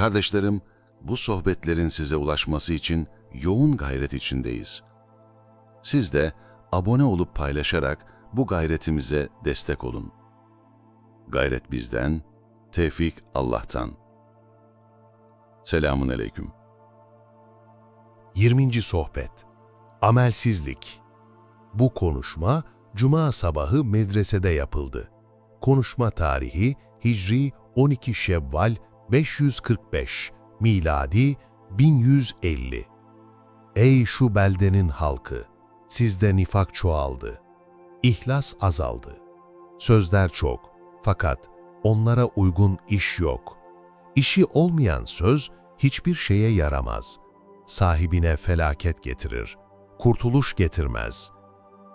Kardeşlerim, bu sohbetlerin size ulaşması için yoğun gayret içindeyiz. Siz de abone olup paylaşarak bu gayretimize destek olun. Gayret bizden, tevfik Allah'tan. Selamun Aleyküm. 20. Sohbet Amelsizlik Bu konuşma Cuma sabahı medresede yapıldı. Konuşma tarihi Hicri 12 Şevval 545, miladi 1150. Ey şu beldenin halkı! Sizde nifak çoğaldı. İhlas azaldı. Sözler çok fakat onlara uygun iş yok. İşi olmayan söz hiçbir şeye yaramaz. Sahibine felaket getirir, kurtuluş getirmez.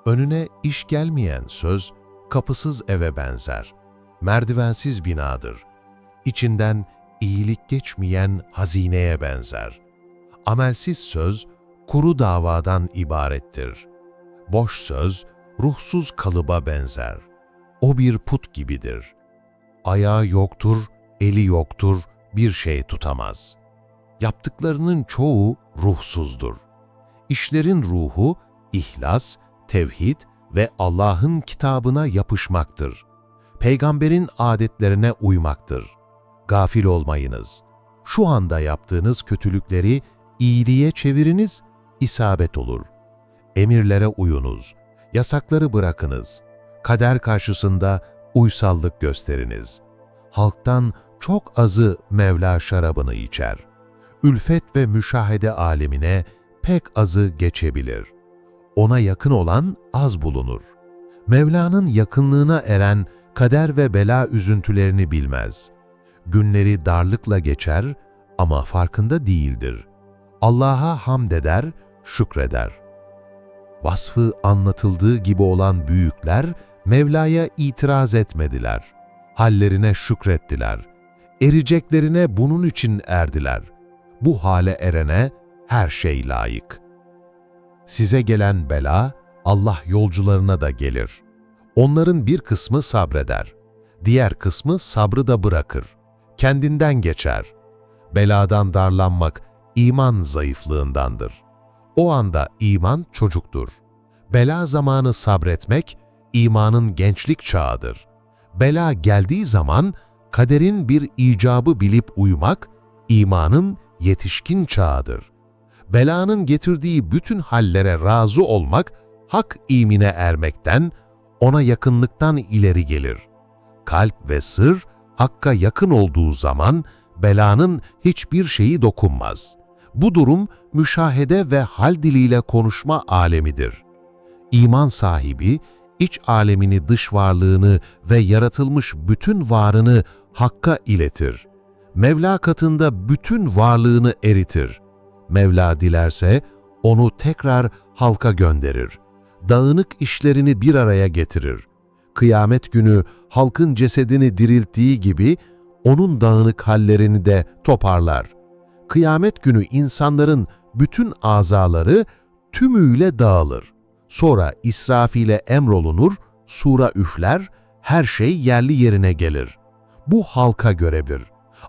Önüne iş gelmeyen söz kapısız eve benzer. Merdivensiz binadır. İçinden iyilik geçmeyen hazineye benzer. Amelsiz söz kuru davadan ibarettir. Boş söz ruhsuz kalıba benzer. O bir put gibidir. Ayağı yoktur, eli yoktur, bir şey tutamaz. Yaptıklarının çoğu ruhsuzdur. İşlerin ruhu, ihlas, tevhid ve Allah'ın kitabına yapışmaktır. Peygamberin adetlerine uymaktır. Gafil olmayınız. Şu anda yaptığınız kötülükleri iyiliğe çeviriniz, isabet olur. Emirlere uyunuz, yasakları bırakınız. Kader karşısında uysallık gösteriniz. Halktan çok azı Mevla şarabını içer. Ülfet ve müşahede alemine pek azı geçebilir. Ona yakın olan az bulunur. Mevla'nın yakınlığına eren kader ve bela üzüntülerini bilmez. Günleri darlıkla geçer ama farkında değildir. Allah'a hamd eder, şükreder. Vasfı anlatıldığı gibi olan büyükler Mevla'ya itiraz etmediler. Hallerine şükrettiler. Ericeklerine bunun için erdiler. Bu hale erene her şey layık. Size gelen bela Allah yolcularına da gelir. Onların bir kısmı sabreder. Diğer kısmı sabrı da bırakır. Kendinden geçer. Beladan darlanmak iman zayıflığındandır. O anda iman çocuktur. Bela zamanı sabretmek imanın gençlik çağıdır. Bela geldiği zaman kaderin bir icabı bilip uymak imanın yetişkin çağıdır. Belanın getirdiği bütün hallere razı olmak hak imine ermekten, ona yakınlıktan ileri gelir. Kalp ve sır hakka yakın olduğu zaman belanın hiçbir şeyi dokunmaz. Bu durum müşahede ve hal diliyle konuşma alemidir. İman sahibi, iç alemini dış varlığını ve yaratılmış bütün varını Hakk'a iletir. Mevla katında bütün varlığını eritir. Mevla dilerse onu tekrar halka gönderir. Dağınık işlerini bir araya getirir. Kıyamet günü halkın cesedini dirilttiği gibi onun dağınık hallerini de toparlar. Kıyamet günü insanların bütün azaları tümüyle dağılır. Sonra İsrafil'e emrolunur, sura üfler, her şey yerli yerine gelir. Bu halka göredir.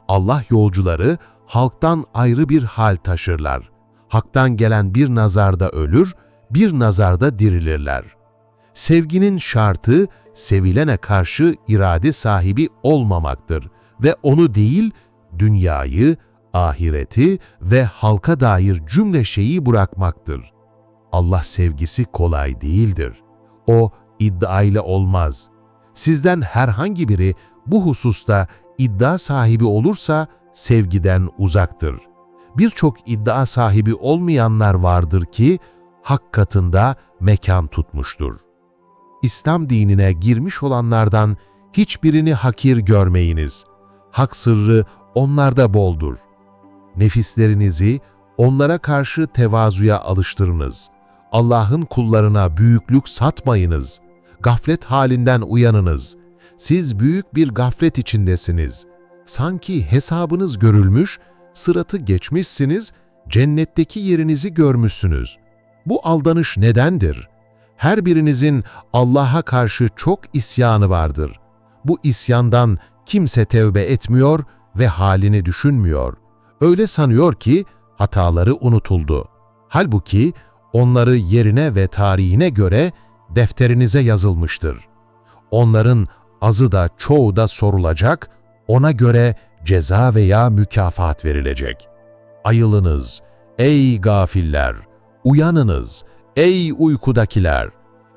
Allah yolcuları halktan ayrı bir hal taşırlar. Hak'tan gelen bir nazarda ölür, bir nazarda dirilirler. Sevginin şartı, sevilene karşı irade sahibi olmamaktır ve onu değil, dünyayı, ahireti ve halka dair cümle şeyi bırakmaktır. Allah sevgisi kolay değildir. O iddiayla olmaz. Sizden herhangi biri bu hususta iddia sahibi olursa sevgiden uzaktır. Birçok iddia sahibi olmayanlar vardır ki hak katında mekan tutmuştur. İslam dinine girmiş olanlardan hiçbirini hakir görmeyiniz. Hak sırrı onlarda boldur. Nefislerinizi onlara karşı tevazuya alıştırınız. Allah'ın kullarına büyüklük satmayınız. Gaflet halinden uyanınız. Siz büyük bir gaflet içindesiniz. Sanki hesabınız görülmüş, sıratı geçmişsiniz, cennetteki yerinizi görmüşsünüz. Bu aldanış nedendir? Her birinizin Allah'a karşı çok isyanı vardır. Bu isyandan kimse tevbe etmiyor ve halini düşünmüyor. Öyle sanıyor ki hataları unutuldu. Halbuki onları yerine ve tarihine göre defterinize yazılmıştır. Onların azı da çoğu da sorulacak, ona göre ceza veya mükafat verilecek. Ayılınız, ey gafiller! Uyanınız, ey uykudakiler!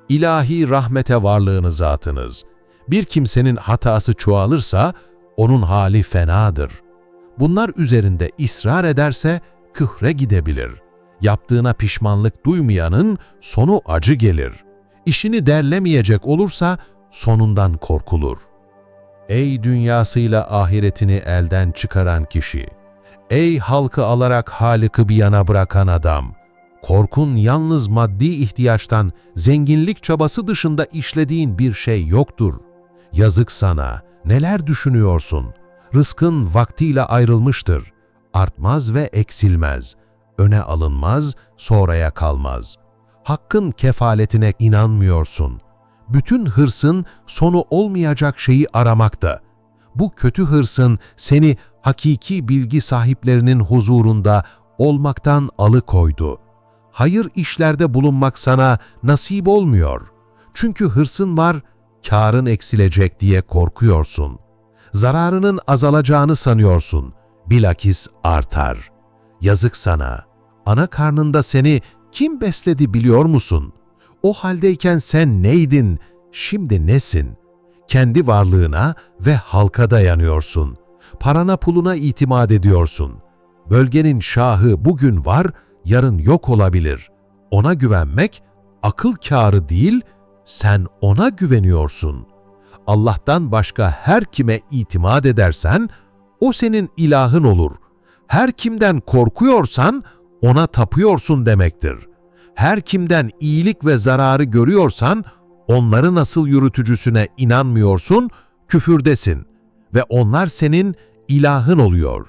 İlahi rahmete varlığınızı atınız. Bir kimsenin hatası çoğalırsa, onun hali fenadır. Bunlar üzerinde ısrar ederse, kühre gidebilir. Yaptığına pişmanlık duymayanın sonu acı gelir. İşini derlemeyecek olursa, sonundan korkulur. Ey dünyasıyla ahiretini elden çıkaran kişi! Ey halkı alarak Halık'ı bir yana bırakan adam! Korkun yalnız maddi ihtiyaçtan, zenginlik çabası dışında işlediğin bir şey yoktur. Yazık sana, neler düşünüyorsun? Rızkın vaktiyle ayrılmıştır. Artmaz ve eksilmez. Öne alınmaz, sonraya kalmaz. Hakkın kefaletine inanmıyorsun. Bütün hırsın sonu olmayacak şeyi aramakta. Bu kötü hırsın seni hakiki bilgi sahiplerinin huzurunda olmaktan alıkoydu. Hayır işlerde bulunmak sana nasip olmuyor. Çünkü hırsın var, karın eksilecek diye korkuyorsun. Zararının azalacağını sanıyorsun. Bilakis artar. Yazık sana. Ana karnında seni kim besledi biliyor musun? O haldeyken sen neydin, şimdi nesin? Kendi varlığına ve halka dayanıyorsun. Parana puluna itimat ediyorsun. Bölgenin şahı bugün var, yarın yok olabilir. Ona güvenmek akıl kârı değil, sen ona güveniyorsun. Allah'tan başka her kime itimat edersen, o senin ilahın olur. Her kimden korkuyorsan, ona tapıyorsun demektir. Her kimden iyilik ve zararı görüyorsan, onların asıl yürütücüsüne inanmıyorsun, küfürdesin ve onlar senin ilahın oluyor.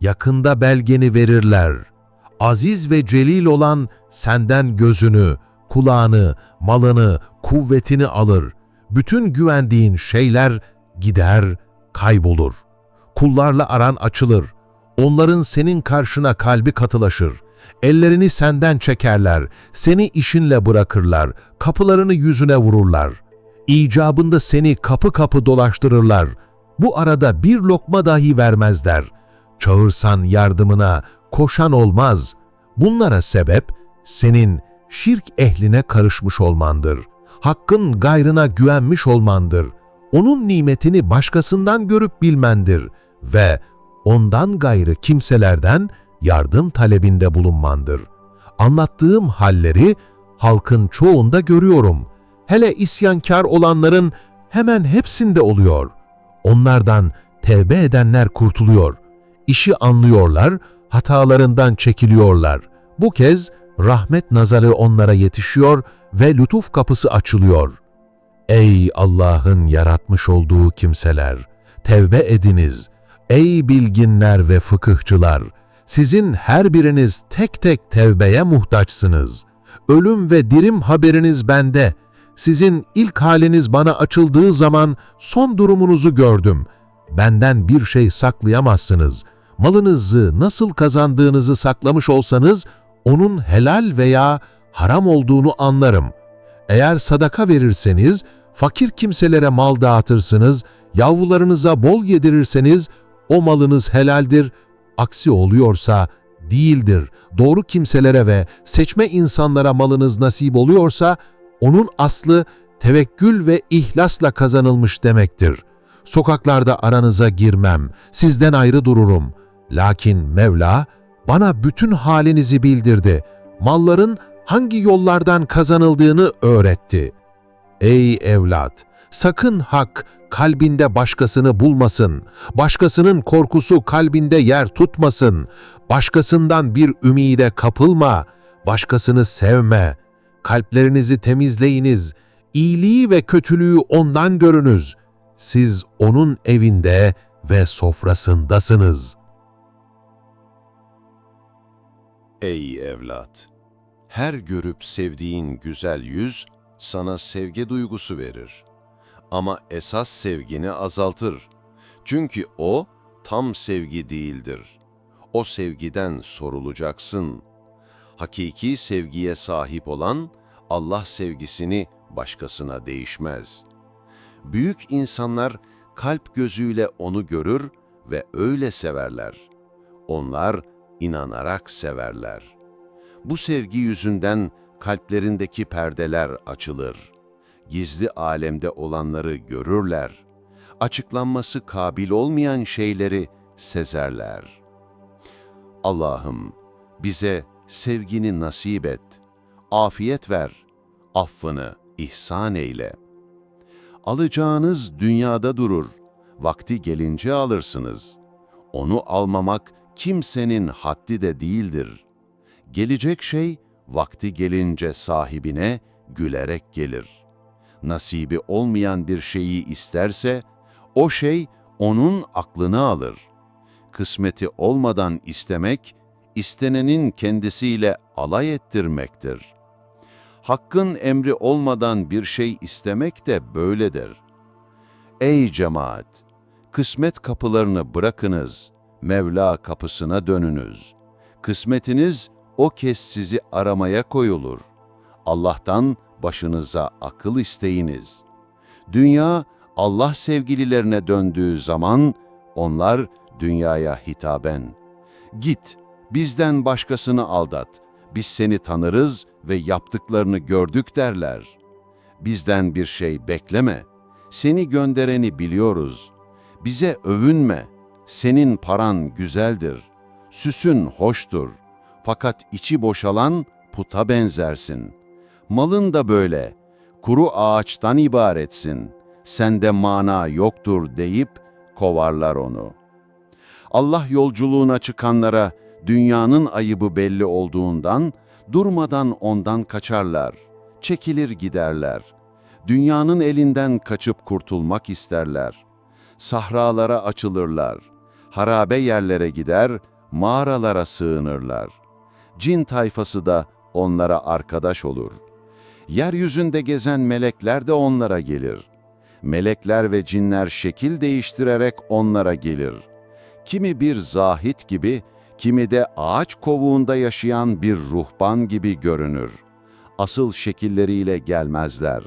Yakında belgeni verirler. Aziz ve celil olan senden gözünü, kulağını, malını, kuvvetini alır. Bütün güvendiğin şeyler gider, kaybolur. Kullarla aran açılır. Onların senin karşına kalbi katılaşır. Ellerini senden çekerler, seni işinle bırakırlar, kapılarını yüzüne vururlar. İcabında seni kapı kapı dolaştırırlar. Bu arada bir lokma dahi vermezler. Çağırsan yardımına koşan olmaz. Bunlara sebep senin şirk ehline karışmış olmandır. Hakkın gayrına güvenmiş olmandır. Onun nimetini başkasından görüp bilmendir ve ondan gayrı kimselerden yardım talebinde bulunmandır. Anlattığım halleri halkın çoğunda görüyorum. Hele isyankar olanların hemen hepsinde oluyor. Onlardan tevbe edenler kurtuluyor. İşi anlıyorlar, hatalarından çekiliyorlar. Bu kez rahmet nazarı onlara yetişiyor ve lütuf kapısı açılıyor. Ey Allah'ın yaratmış olduğu kimseler! Tevbe ediniz. Ey bilginler ve fıkıhçılar! Sizin her biriniz tek tek tevbeye muhtaçsınız. Ölüm ve dirim haberiniz bende. Sizin ilk haliniz bana açıldığı zaman son durumunuzu gördüm. Benden bir şey saklayamazsınız. Malınızı nasıl kazandığınızı saklamış olsanız, onun helal veya haram olduğunu anlarım. Eğer sadaka verirseniz, fakir kimselere mal dağıtırsınız, yavrularınıza bol yedirirseniz, o malınız helaldir, aksi oluyorsa değildir. Doğru kimselere ve seçme insanlara malınız nasip oluyorsa, onun aslı tevekkül ve ihlasla kazanılmış demektir. Sokaklarda aranıza girmem, sizden ayrı dururum. Lakin Mevla bana bütün halinizi bildirdi. Malların hangi yollardan kazanıldığını öğretti. Ey evlat! Sakın hak kalbinde başkasını bulmasın. Başkasının korkusu kalbinde yer tutmasın. Başkasından bir ümide kapılma. Başkasını sevme. Kalplerinizi temizleyiniz. İyiliği ve kötülüğü ondan görünüz. Siz onun evinde ve sofrasındasınız. Ey evlat! Her görüp sevdiğin güzel yüz sana sevgi duygusu verir. Ama esas sevgini azaltır. Çünkü o tam sevgi değildir. o sevgiden sorulacaksın. Hakiki sevgiye sahip olan Allah sevgisini başkasına değişmez. Büyük insanlar kalp gözüyle onu görür ve öyle severler. Onlar inanarak severler. Bu sevgi yüzünden kalplerindeki perdeler açılır. Gizli alemde olanları görürler. Açıklanması kabil olmayan şeyleri sezerler. Allah'ım bize sevgini nasip et, afiyet ver, affını ihsan eyle. Alacağınız dünyada durur, vakti gelince alırsınız. Onu almamak kimsenin haddi de değildir. Gelecek şey vakti gelince sahibine gülerek gelir. Nasibi olmayan bir şeyi isterse, o şey onun aklını alır. Kısmeti olmadan istemek, istenenin kendisiyle alay ettirmektir. Hakkın emri olmadan bir şey istemek de böyledir. Ey cemaat! Kısmet kapılarını bırakınız, Mevla kapısına dönünüz. Kısmetiniz o kez sizi aramaya koyulur. Allah'tan başınıza akıl isteyiniz. Dünya Allah sevgililerine döndüğü zaman onlar dünyaya hitaben Git, bizden başkasını aldat. Biz seni tanırız ve yaptıklarını gördük derler. Bizden bir şey bekleme. Seni göndereni biliyoruz. Bize övünme. Senin paran güzeldir. Süsün hoştur. Fakat içi boşalan puta benzersin. Malın da böyle. Kuru ağaçtan ibaretsin. Sende mana yoktur deyip kovarlar onu.'' Allah yolculuğuna çıkanlara dünyanın ayıbı belli olduğundan durmadan ondan kaçarlar, çekilir giderler. Dünyanın elinden kaçıp kurtulmak isterler. Sahralara açılırlar, harabe yerlere gider, mağaralara sığınırlar. Cin tayfası da onlara arkadaş olur. Yeryüzünde gezen melekler de onlara gelir. Melekler ve cinler şekil değiştirerek onlara gelir.'' kimi bir zahit gibi, kimi de ağaç kovuğunda yaşayan bir ruhban gibi görünür. Asıl şekilleriyle gelmezler.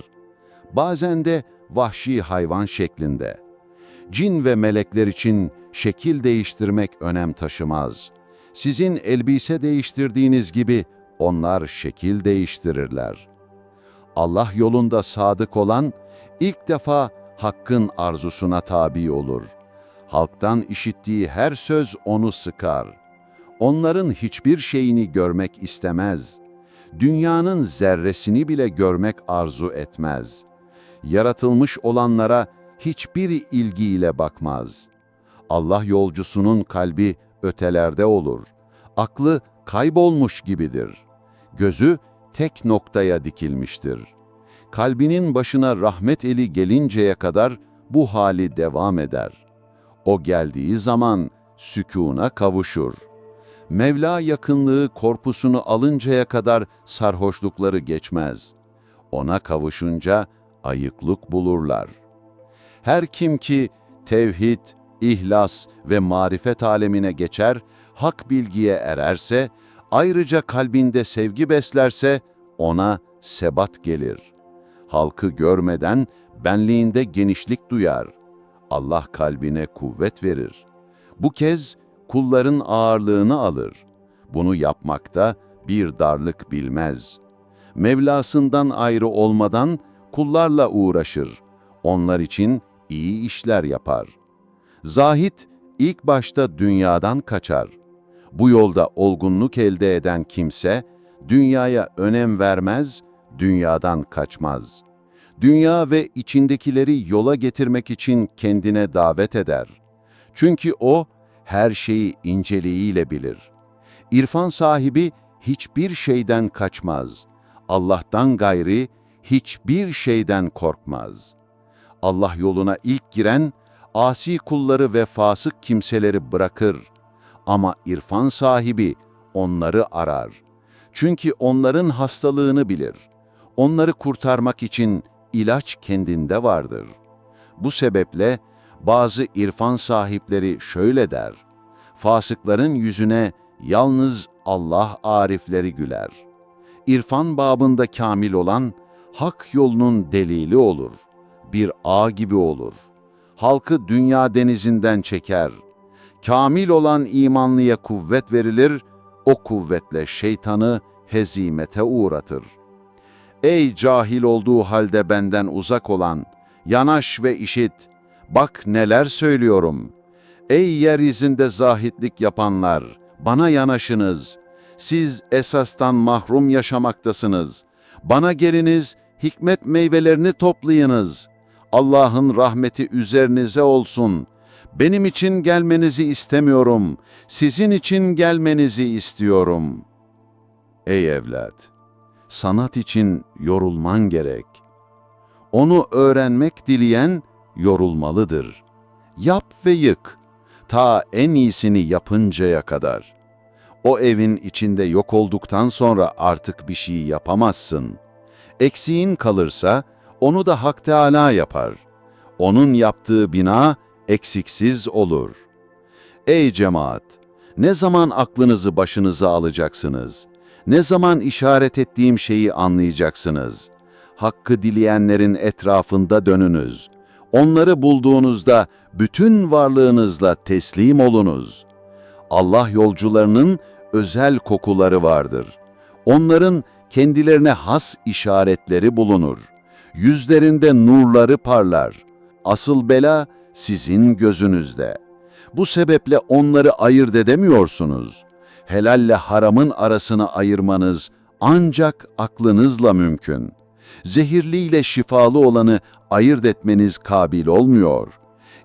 Bazen de vahşi hayvan şeklinde. Cin ve melekler için şekil değiştirmek önem taşımaz. Sizin elbise değiştirdiğiniz gibi onlar şekil değiştirirler. Allah yolunda sadık olan ilk defa hakkın arzusuna tabi olur.'' halktan işittiği her söz onu sıkar. Onların hiçbir şeyini görmek istemez. Dünyanın zerresini bile görmek arzu etmez. Yaratılmış olanlara hiçbir ilgiyle bakmaz. Allah yolcusunun kalbi ötelerde olur. Aklı kaybolmuş gibidir. Gözü tek noktaya dikilmiştir. Kalbinin başına rahmet eli gelinceye kadar bu hali devam eder.'' O geldiği zaman sükûna kavuşur. Mevla yakınlığı korpusunu alıncaya kadar sarhoşlukları geçmez. Ona kavuşunca ayıklık bulurlar. Her kim ki tevhid, ihlas ve marifet alemine geçer, hak bilgiye ererse, ayrıca kalbinde sevgi beslerse ona sebat gelir. Halkı görmeden benliğinde genişlik duyar. Allah kalbine kuvvet verir. Bu kez kulların ağırlığını alır. Bunu yapmakta bir darlık bilmez. Mevlasından ayrı olmadan kullarla uğraşır. Onlar için iyi işler yapar. Zahit ilk başta dünyadan kaçar. Bu yolda olgunluk elde eden kimse, dünyaya önem vermez, dünyadan kaçmaz.'' dünya ve içindekileri yola getirmek için kendine davet eder. Çünkü o her şeyi inceliğiyle bilir. İrfan sahibi hiçbir şeyden kaçmaz. Allah'tan gayri hiçbir şeyden korkmaz. Allah yoluna ilk giren, asi kulları ve fasık kimseleri bırakır. Ama irfan sahibi onları arar. Çünkü onların hastalığını bilir. Onları kurtarmak için ilaç kendinde vardır. Bu sebeple bazı irfan sahipleri şöyle der, fasıkların yüzüne yalnız Allah arifleri güler. İrfan babında kamil olan, hak yolunun delili olur. Bir ağ gibi olur. Halkı dünya denizinden çeker. Kamil olan imanlıya kuvvet verilir, o kuvvetle şeytanı hezimete uğratır. Ey cahil olduğu halde benden uzak olan, yanaş ve işit, bak neler söylüyorum. Ey yeryüzünde zahitlik yapanlar, bana yanaşınız. Siz esastan mahrum yaşamaktasınız. Bana geliniz, hikmet meyvelerini toplayınız. Allah'ın rahmeti üzerinize olsun. Benim için gelmenizi istemiyorum. Sizin için gelmenizi istiyorum. Ey evlat! sanat için yorulman gerek. Onu öğrenmek dileyen yorulmalıdır. Yap ve yık, ta en iyisini yapıncaya kadar. O evin içinde yok olduktan sonra artık bir şey yapamazsın. Eksiğin kalırsa onu da Hak Teâlâ yapar. Onun yaptığı bina eksiksiz olur. Ey cemaat! Ne zaman aklınızı başınıza alacaksınız?'' Ne zaman işaret ettiğim şeyi anlayacaksınız. Hakkı dileyenlerin etrafında dönünüz. Onları bulduğunuzda bütün varlığınızla teslim olunuz. Allah yolcularının özel kokuları vardır. Onların kendilerine has işaretleri bulunur. Yüzlerinde nurları parlar. Asıl bela sizin gözünüzde. Bu sebeple onları ayırt edemiyorsunuz.'' helalle haramın arasını ayırmanız ancak aklınızla mümkün. Zehirli ile şifalı olanı ayırt etmeniz kabil olmuyor.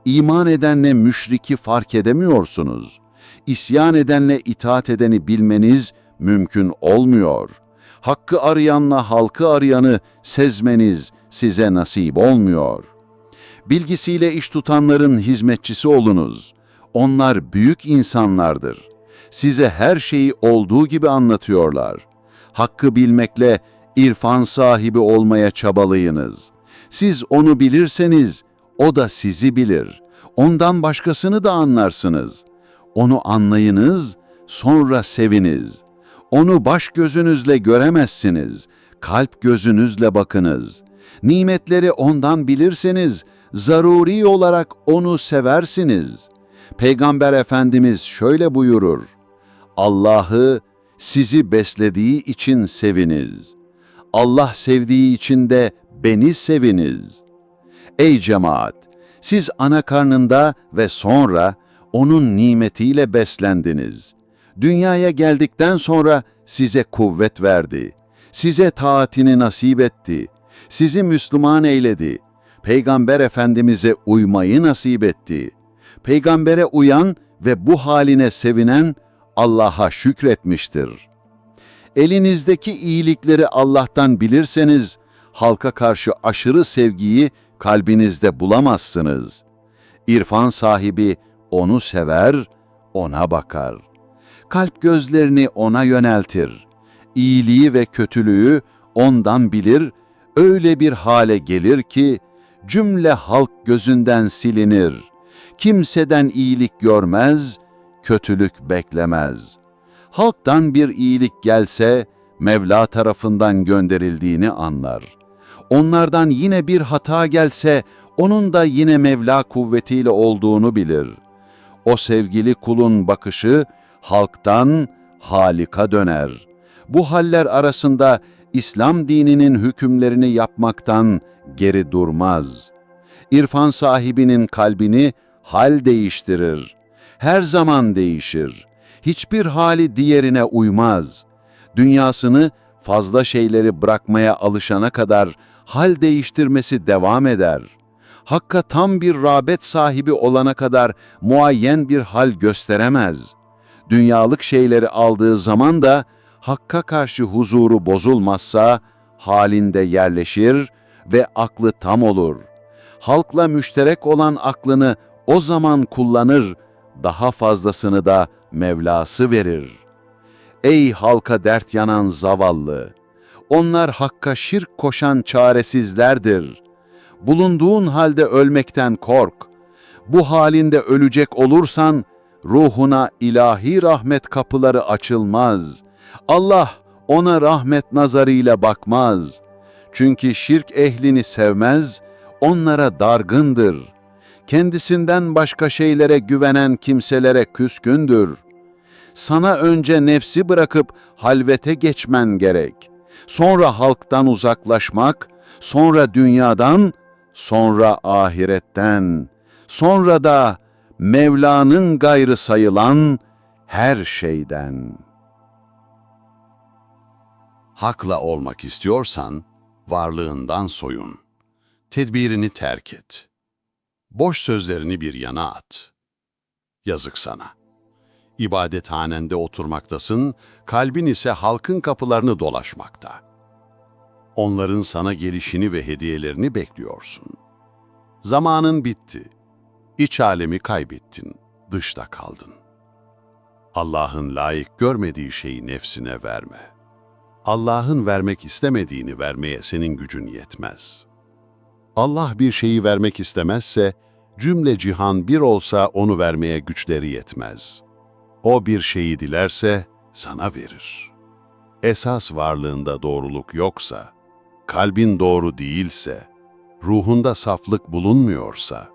İman edenle müşriki fark edemiyorsunuz. İsyan edenle itaat edeni bilmeniz mümkün olmuyor. Hakkı arayanla halkı arayanı sezmeniz size nasip olmuyor. Bilgisiyle iş tutanların hizmetçisi olunuz. Onlar büyük insanlardır.'' size her şeyi olduğu gibi anlatıyorlar. Hakkı bilmekle irfan sahibi olmaya çabalayınız. Siz onu bilirseniz, o da sizi bilir. Ondan başkasını da anlarsınız. Onu anlayınız, sonra seviniz. Onu baş gözünüzle göremezsiniz, kalp gözünüzle bakınız. Nimetleri ondan bilirseniz, zaruri olarak onu seversiniz. Peygamber Efendimiz şöyle buyurur, Allah'ı sizi beslediği için seviniz. Allah sevdiği için de beni seviniz. Ey cemaat! Siz ana karnında ve sonra onun nimetiyle beslendiniz. Dünyaya geldikten sonra size kuvvet verdi. Size taatini nasip etti. Sizi Müslüman eyledi. Peygamber Efendimiz'e uymayı nasip etti. Peygambere uyan ve bu haline sevinen Allah'a şükretmiştir. Elinizdeki iyilikleri Allah'tan bilirseniz, halka karşı aşırı sevgiyi kalbinizde bulamazsınız. İrfan sahibi onu sever, ona bakar. Kalp gözlerini ona yöneltir. İyiliği ve kötülüğü ondan bilir, öyle bir hale gelir ki, cümle halk gözünden silinir. Kimseden iyilik görmez, kötülük beklemez. Halktan bir iyilik gelse, Mevla tarafından gönderildiğini anlar. Onlardan yine bir hata gelse, onun da yine Mevla kuvvetiyle olduğunu bilir. O sevgili kulun bakışı, halktan Halika döner. Bu haller arasında İslam dininin hükümlerini yapmaktan geri durmaz. İrfan sahibinin kalbini hal değiştirir her zaman değişir. Hiçbir hali diğerine uymaz. Dünyasını fazla şeyleri bırakmaya alışana kadar hal değiştirmesi devam eder. Hakka tam bir rağbet sahibi olana kadar muayyen bir hal gösteremez. Dünyalık şeyleri aldığı zaman da Hakka karşı huzuru bozulmazsa halinde yerleşir ve aklı tam olur. Halkla müşterek olan aklını o zaman kullanır daha fazlasını da Mevlası verir. Ey halka dert yanan zavallı! Onlar hakka şirk koşan çaresizlerdir. Bulunduğun halde ölmekten kork. Bu halinde ölecek olursan, ruhuna ilahi rahmet kapıları açılmaz. Allah ona rahmet nazarıyla bakmaz. Çünkü şirk ehlini sevmez, onlara dargındır. Kendisinden başka şeylere güvenen kimselere küskündür. Sana önce nefsi bırakıp halvete geçmen gerek. Sonra halktan uzaklaşmak, sonra dünyadan, sonra ahiretten, sonra da Mevla'nın gayrı sayılan her şeyden. Hakla olmak istiyorsan, varlığından soyun. Tedbirini terk et. Boş sözlerini bir yana at. Yazık sana. İbadethanende oturmaktasın, kalbin ise halkın kapılarını dolaşmakta. Onların sana gelişini ve hediyelerini bekliyorsun. Zamanın bitti. İç alemi kaybettin, dışta kaldın. Allah'ın layık görmediği şeyi nefsine verme. Allah'ın vermek istemediğini vermeye senin gücün yetmez. Allah bir şeyi vermek istemezse, cümle cihan bir olsa onu vermeye güçleri yetmez. O bir şeyi dilerse sana verir. Esas varlığında doğruluk yoksa, kalbin doğru değilse, ruhunda saflık bulunmuyorsa,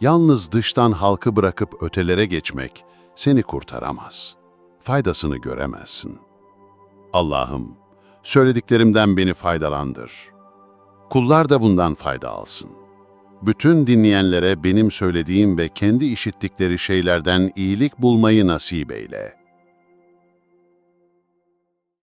yalnız dıştan halkı bırakıp ötelere geçmek seni kurtaramaz. Faydasını göremezsin. Allah'ım, söylediklerimden beni faydalandır. Kullar da bundan fayda alsın. Bütün dinleyenlere benim söylediğim ve kendi işittikleri şeylerden iyilik bulmayı nasip eyle.